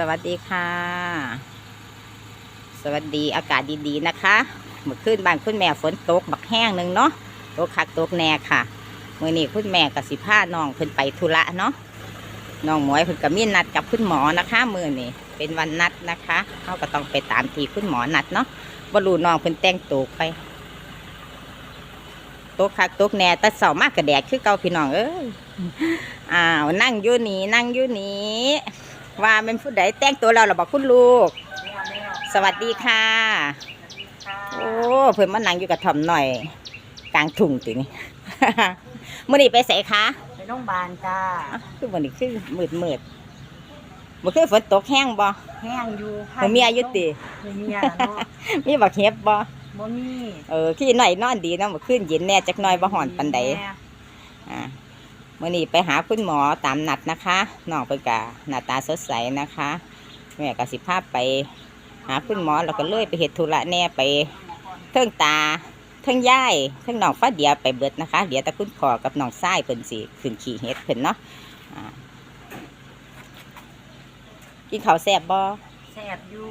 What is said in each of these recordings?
สวัสดีค่ะ สวัสดีอากาศดีๆนะคะ เมื่อคืนบ้านคุณแม่ฝนตกบักแห้งหนึ่งเนาะตกคักตกแน่ค่ะมื่อนี้คุณแม่กับสิพาน้องเพิ่นไปธุระเนาะน้องหมวยเพิ่นก็มีนัดกับคุณหมอนะคะมือนี้เป็นวันนัดนะคะเขาก็ต้องไปตามที่คุณหมอนัดเนาะบรูน้องเพิ่นแต่งตัวไปตกคักตกแน่แต่เสามากกระแดดคือเก่าพี่น้องเอ้ยอ้าวนั่งอยู่นี่นั่งอยู่นี่ ว่าเป็นผู้ใดแต่งตัวเราหรอบอกคุณลูก สวัสดีค่ะ โอ้เพิ่นมานั่งอยู่กับถ่อมหน่อยกลางทุ่งตินี่ มื่อนี้ไปใส่คะไปโรงพยาบาลจ้าอ้าวคือมื่อนี้คือมืดมืดมื่อคืนฝนตกแห้งบ่แห้งอยู่หมูเมียอยุติหมูเมียเนาะมีบักเห็บบ่บ่มีเออขี้หน่อยนอนดีเนาะมื่อคืนเย็นแน่จักหน่อยบ่ห่อนปันใดแม่อ่า มื่อนี้ไปหาคุณหมอตามนัดนะคะน้องเพิ่นกะหน้าตาสดใสนะคะแม่ก็สิพาไปหาคุณหมอแล้วก็เลยไปเฮ็ดธุระแหน่ไปเทิงตาเทิงย่ายเทิงน้องฟ้าเดียไปเบิดนะคะเดี๋ยวแต่คุณพ่อกับน้องชายเพิ่นสิขึ้นขี่เฮ็ดเพิ่นเนาะอ่ากินข้าวแซ่บบ่แสบอยู่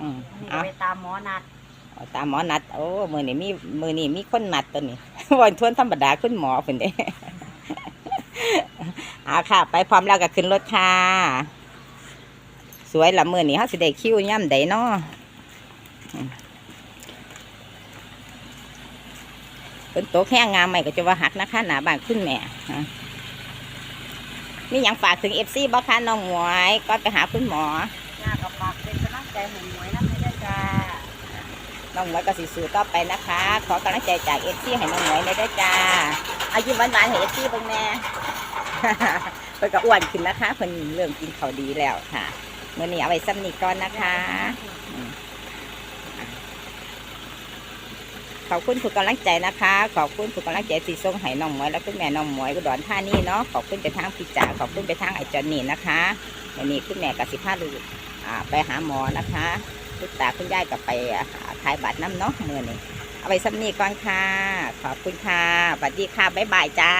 อืมนี่เอาไปตามหมอนัดเอาตามหมอนัดโอ้มื้อนี้มีมื้อนี้มีคนนัดตัวนี้วันทวนธรรมดาคุณหมอเพิ่นเด้ เอาค่ะ ไปพร้อมแล้วก็ขึ้นรถค่ะ สวยละมื้อนี้เฮาสิได้คิวย่ำใดเนาะอืมฝนตกแห้งงามใหม่ก็จะว่าหักนะคะ หน้าบ้านคุณแม่ฮะมีหยังฝากถึง FC บ่คะน้องหมวยก่อนไปหาคุณหมอหน้ากับปากเป็นกำลังใจหมูหมวยนะไม่ได้จ้าน้องหมวยก็สิสู้ต่อไปนะคะ ขอกำลังใจจากเอฟซีให้น้องหมวยเลยด้วยจ้าเอายิ้มหวานๆให้เอฟซีเบ้างแน่ เพิ่นก็อ้วนขึ้นนะคะเพิ่นเริ่มกินข้าวดีแล้วค่ะเมื่อนี้เอาไว้ซ้ำนี้ก่อนนะคะอืมขอบคุณทุกกำลังใจนะคะ ขอบคุณทุกกำลังใจที่ส่งให้น้องหมวยและคุณแม่น้องหมวยกุดรท่านี่เนาะขอบคุณไปทางพี่จ๋าขอบคุณไปทางไอจอนนี่นะคะวันนี้คุณแม่กับสิพาลูกอ่าไปหาหมอนะคะคุณตาคุณยายก็ไปอ่าถ่ายบัตรน้ำเนาะมือนี่เอาไปซ้ำนี่ก่อนค่ะ ขอบคุณค่ะสวัสดีค่ะบ๊ายบายจ้า